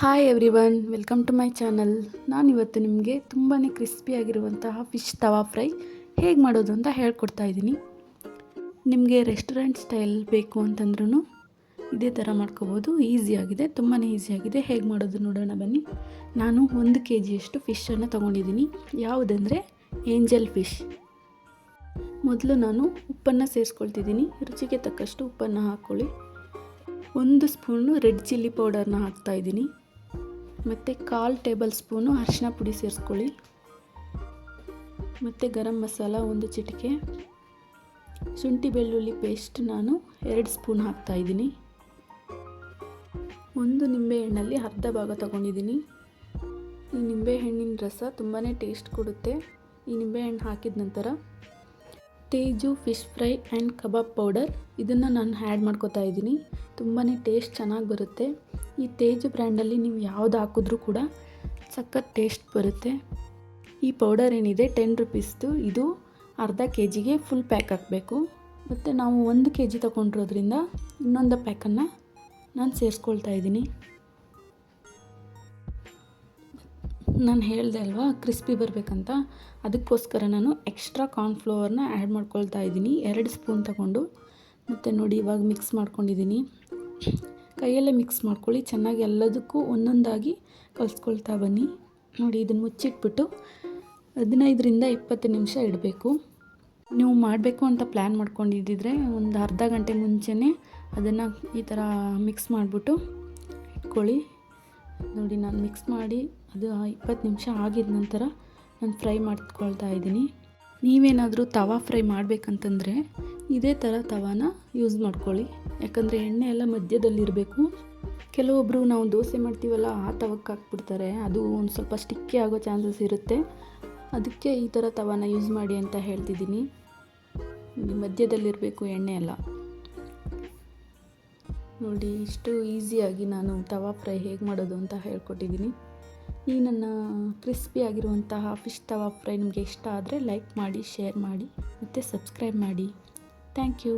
Hi everyone welcome to my channel ನಾನಿವತ್ತು ನಿಮಗೆ ತುಂಬಾ ಕ್ರಿಸ್ಪಿಯಾಗಿರುವಂತಹ ಫಿಶ್ ತವಾ ಫ್ರೈ ಹೇಗೆ ಮಾಡೋದು ಅಂತ ಹೇಳ್ಕೊಡ್ತಾ ಇದ್ದೀನಿ. ನಿಮಗೆ ರೆಸ್ಟೋರೆಂಟ್ ಸ್ಟೈಲ್ ಬೇಕು ಅಂತಂದ್ರೂ ಇದೇ ಥರ ಮಾಡ್ಕೋಬೋದು. ಈಸಿಯಾಗಿದೆ ತುಂಬಾ ಈಸಿಯಾಗಿದೆ ಹೇಗೆ ಮಾಡೋದು ನೋಡೋಣ ಬನ್ನಿ. ನಾನು ಒಂದು ಕೆ ಜಿಯಷ್ಟು ಫಿಶನ್ನು ತೊಗೊಂಡಿದ್ದೀನಿ. ಯಾವುದಂದರೆ ಏಂಜಲ್ ಫಿಶ್ ಮೊದಲು ನಾನು ಉಪ್ಪನ್ನು ಸೇರಿಸ್ಕೊಳ್ತಿದ್ದೀನಿ ರುಚಿಗೆ ತಕ್ಕಷ್ಟು ಉಪ್ಪನ್ನು ಹಾಕ್ಕೊಳ್ಳಿ. ಒಂದು ಸ್ಪೂನು ರೆಡ್ ಚಿಲ್ಲಿ ಪೌಡರ್ನ ಹಾಕ್ತಾಯಿದ್ದೀನಿ ಮತ್ತು ಕಾಲು ಟೇಬಲ್ ಸ್ಪೂನು ಅರಿಶಿನ ಪುಡಿ ಸೇರಿಸ್ಕೊಳ್ಳಿ. ಮತ್ತು ಗರಂ ಮಸಾಲ ಒಂದು ಚಿಟಿಕೆ. ಶುಂಠಿ ಬೆಳ್ಳುಳ್ಳಿ ಪೇಸ್ಟ್ ನಾನು ಎರಡು ಸ್ಪೂನ್ ಹಾಕ್ತಾಯಿದ್ದೀನಿ ಒಂದು ನಿಂಬೆಹಣ್ಣಲ್ಲಿ ಅರ್ಧ ಭಾಗ ತಗೊಂಡಿದ್ದೀನಿ. ಈ ನಿಂಬೆಹಣ್ಣಿನ ರಸ ತುಂಬಾ ಟೇಸ್ಟ್ ಕೊಡುತ್ತೆ. ಈ ನಿಂಬೆಹಣ್ಣು ಹಾಕಿದ ನಂತರ Teju fish fry and kebab powder. ಇದನ್ನು ನಾನು ಆ್ಯಡ್ ಮಾಡ್ಕೋತಾ ಇದ್ದೀನಿ. ತುಂಬಾ ಟೇಸ್ಟ್ ಚೆನ್ನಾಗಿ ಬರುತ್ತೆ. ಈ ತೇಜು ಬ್ರ್ಯಾಂಡಲ್ಲಿ ನೀವು ಯಾವುದು ಹಾಕಿದ್ರೂ ಕೂಡ ಸಖತ್ ಟೇಸ್ಟ್ ಬರುತ್ತೆ. ಈ ಪೌಡರ್ ಏನಿದೆ? ಟೆನ್ ರುಪೀಸ್ದು. ಇದು ಅರ್ಧ ಕೆ ಜಿಗೆ ಫುಲ್ ಪ್ಯಾಕ್ ಹಾಕಬೇಕು. ಮತ್ತು ನಾವು ಒಂದು ಕೆ ಜಿ ತೊಗೊಂಡಿರೋದ್ರಿಂದ ಇನ್ನೊಂದು ಪ್ಯಾಕನ್ನು ನಾನು ಸೇರಿಸ್ಕೊಳ್ತಾ ಇದ್ದೀನಿ. ನಾನು ಹೇಳಿದೆ ಅಲ್ವಾ ಕ್ರಿಸ್ಪಿ ಬರಬೇಕಂತ. ಅದಕ್ಕೋಸ್ಕರ ನಾನು ಎಕ್ಸ್ಟ್ರಾ ಕಾರ್ನ್ಫ್ಲವರ್ನ ಆ್ಯಡ್ ಮಾಡ್ಕೊಳ್ತಾ ಇದ್ದೀನಿ. ಎರಡು ಸ್ಪೂನ್ ತಗೊಂಡು. ಮತ್ತು ನೋಡಿ, ಇವಾಗ ಮಿಕ್ಸ್ ಮಾಡ್ಕೊಂಡಿದ್ದೀನಿ. ಕೈಯಲ್ಲೇ ಮಿಕ್ಸ್ ಮಾಡ್ಕೊಳ್ಳಿ. ಚೆನ್ನಾಗಿ ಎಲ್ಲದಕ್ಕೂ ಒಂದೊಂದಾಗಿ ಕಲಿಸ್ಕೊಳ್ತಾ ಬನ್ನಿ. ನೋಡಿ ಇದನ್ನು ಮುಚ್ಚಿಟ್ಬಿಟ್ಟು ಹದಿನೈದರಿಂದ ಇಪ್ಪತ್ತು ನಿಮಿಷ ಇಡಬೇಕು. ನೀವು ಮಾಡಬೇಕು ಅಂತ ಪ್ಲ್ಯಾನ್ ಮಾಡ್ಕೊಂಡಿದ್ದಿದ್ರೆ ಒಂದು ಅರ್ಧ ಗಂಟೆ ಮುಂಚೆನೇ ಅದನ್ನು ಈ ಥರ ಮಿಕ್ಸ್ ಮಾಡಿಬಿಟ್ಟು ಇಟ್ಕೊಳ್ಳಿ. ನೋಡಿ, ನಾನು ಮಿಕ್ಸ್ ಮಾಡಿ ಅದು ಇಪ್ಪತ್ತು ನಿಮಿಷ ಆಗಿದ ನಂತರ ನಾನು ಫ್ರೈ ಮಾಡ್ಕೊಳ್ತಾ ಇದ್ದೀನಿ. ನೀವೇನಾದರೂ ತವಾ ಫ್ರೈ ಮಾಡಬೇಕಂತಂದರೆ ಇದೇ ಥರ ತವಾನ ಯೂಸ್ ಮಾಡ್ಕೊಳ್ಳಿ. ಯಾಕಂದರೆ ಎಣ್ಣೆ ಎಲ್ಲ ಮಧ್ಯದಲ್ಲಿರಬೇಕು. ಕೆಲವೊಬ್ಬರು ನಾವು ದೋಸೆ ಮಾಡ್ತೀವಲ್ಲ, ಆ ತವಕ್ಕೆ ಹಾಕ್ಬಿಡ್ತಾರೆ. ಅದು ಒಂದು ಸ್ವಲ್ಪ ಸ್ಟಿಕ್ಕಿ ಆಗೋ ಚಾನ್ಸಸ್ ಇರುತ್ತೆ. ಅದಕ್ಕೆ ಈ ಥರ ತವಾನ ಯೂಸ್ ಮಾಡಿ ಅಂತ ಹೇಳ್ತಿದ್ದೀನಿ. ಮಧ್ಯದಲ್ಲಿರಬೇಕು ಎಣ್ಣೆ ಎಲ್ಲ. ನೋಡಿ, ಇಷ್ಟು ಈಸಿಯಾಗಿ ನಾನು ತವಾ ಫ್ರೈ ಹೇಗೆ ಮಾಡೋದು ಅಂತ ಹೇಳ್ಕೊಟ್ಟಿದ್ದೀನಿ. ಈ ನನ್ನ ಕ್ರಿಸ್ಪಿ ಆಗಿರುವಂತಹ ಫಿಶ್ ತವಾ ಫ್ರೈ ನಿಮಗೆ ಇಷ್ಟ ಆದರೆ ಲೈಕ್ ಮಾಡಿ ಶೇರ್ ಮಾಡಿ ಮತ್ತು ಸಬ್ಸ್ಕ್ರೈಬ್ ಮಾಡಿ. Thank you